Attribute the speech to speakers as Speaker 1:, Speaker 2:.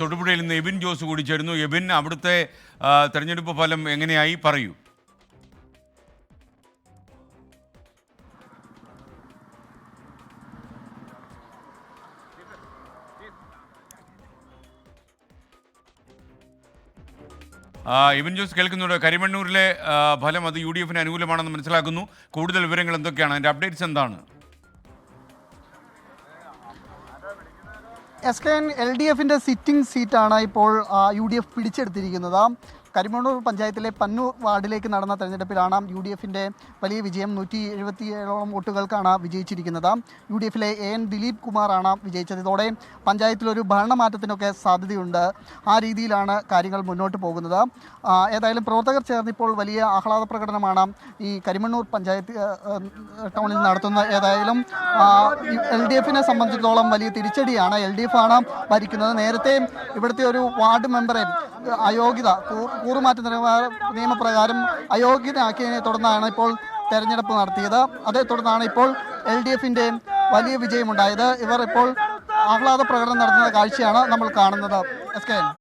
Speaker 1: തൊടുപുഴയിൽ നിന്ന് എബിൻ ജോസ് കൂടി ചേരുന്നു. എബിൻ അവിടുത്തെ തെരഞ്ഞെടുപ്പ് ഫലം എങ്ങനെയായി? പറയൂ. എബിൻ ജോസ് കേൾക്കുന്നുണ്ട്. കരിമണ്ണൂരിലെ ഫലം അത് യു ഡി എഫിന് അനുകൂലമാണെന്ന് മനസ്സിലാക്കുന്നു. കൂടുതൽ വിവരങ്ങൾ എന്തൊക്കെയാണ്? അതിന്റെ അപ്ഡേറ്റ്സ് എന്താണ്?
Speaker 2: S K N L D എഫിന്റെ സിറ്റിംഗ് സീറ്റാണ് ഇപ്പോൾ യു ഡി എഫ് പിടിച്ചെടുത്തിരിക്കുന്നത്. കരിമണ്ണൂർ പഞ്ചായത്തിലെ പന്നൂർ വാർഡിലേക്ക് നടന്ന തെരഞ്ഞെടുപ്പിലാണ് യു ഡി എഫിന്റെ വലിയ വിജയം. നൂറ്റി എഴുപത്തിയേഴോളം വോട്ടുകൾക്കാണ് വിജയിച്ചിരിക്കുന്നത്. യു ഡി എഫിലെ എ എൻ ദിലീപ് കുമാറാണ് വിജയിച്ചത്. ഇതോടെ പഞ്ചായത്തിലൊരു ഭരണമാറ്റത്തിനൊക്കെ സാധ്യതയുണ്ട്. ആ രീതിയിലാണ് കാര്യങ്ങൾ മുന്നോട്ട് പോകുന്നത്. ഏതായാലും പ്രവർത്തകർ ചേർന്നിപ്പോൾ വലിയ ആഹ്ലാദ പ്രകടനമാണ് ഈ കരിമണ്ണൂർ പഞ്ചായത്ത് ടൗണിൽ നടത്തുന്നത്. ഏതായാലും എൽ ഡി എഫിനെ സംബന്ധിച്ചിടത്തോളം വലിയ തിരിച്ചടിയാണ്. എൽ ഡി എഫ് ആണ് ഭരിക്കുന്നത്. നേരത്തെ ഇവിടുത്തെ ഒരു വാർഡ് മെമ്പറെ അയോഗ്യത കൂറുമാറ്റ നിയമ- നിയമപ്രകാരം അയോഗ്യനാക്കിയതിനെ തുടർന്നാണ് ഇപ്പോൾ തെരഞ്ഞെടുപ്പ് നടത്തിയത്. അതേ തുടർന്നാണ് ഇപ്പോൾ എൽ ഡി എഫിന്റെ വലിയ വിജയമുണ്ടായത്. ഇവർ ഇപ്പോൾ ആഹ്ലാദ പ്രകടനം നടത്തുന്ന കാഴ്ചയാണ് നമ്മൾ കാണുന്നത്. S K